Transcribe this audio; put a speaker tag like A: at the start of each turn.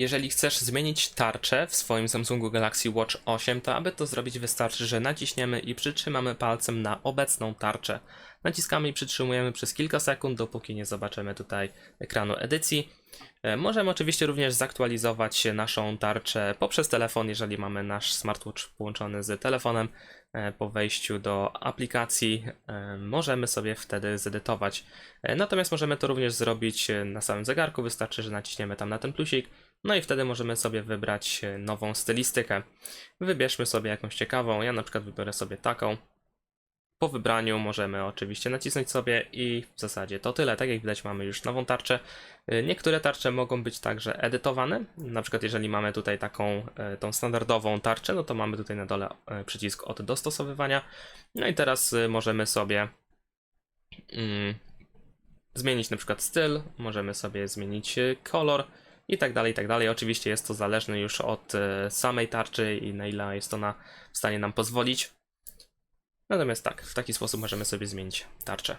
A: Jeżeli chcesz zmienić tarczę w swoim Samsungu Galaxy Watch 8, to aby to zrobić wystarczy, że naciśniemy i przytrzymamy palcem na obecną tarczę. Naciskamy i przytrzymujemy przez kilka sekund, dopóki nie zobaczymy tutaj ekranu edycji. E, Możemy oczywiście również zaktualizować naszą tarczę poprzez telefon, jeżeli mamy nasz smartwatch połączony z telefonem. E, Po wejściu do aplikacji e, możemy sobie wtedy zedytować. Natomiast możemy to również zrobić na samym zegarku, wystarczy, że naciśniemy tam na ten plusik. No i wtedy możemy sobie wybrać e, nową stylistykę. Wybierzmy sobie jakąś ciekawą, ja na przykład wybiorę sobie taką. Po wybraniu możemy oczywiście nacisnąć sobie i w zasadzie to tyle. Tak jak widać mamy już nową tarczę. Y, Niektóre tarcze mogą być także edytowane. Na przykład jeżeli mamy tutaj taką e, tą standardową tarczę, no to mamy tutaj na dole e, przycisk od dostosowywania. No i teraz możemy sobie mm, zmienić na przykład styl, możemy sobie zmienić kolor i tak dalej, i tak dalej. Oczywiście jest to zależne już od e, samej tarczy i na ile jest ona w stanie nam pozwolić. Natomiast tak, w taki sposób możemy sobie zmienić tarczę.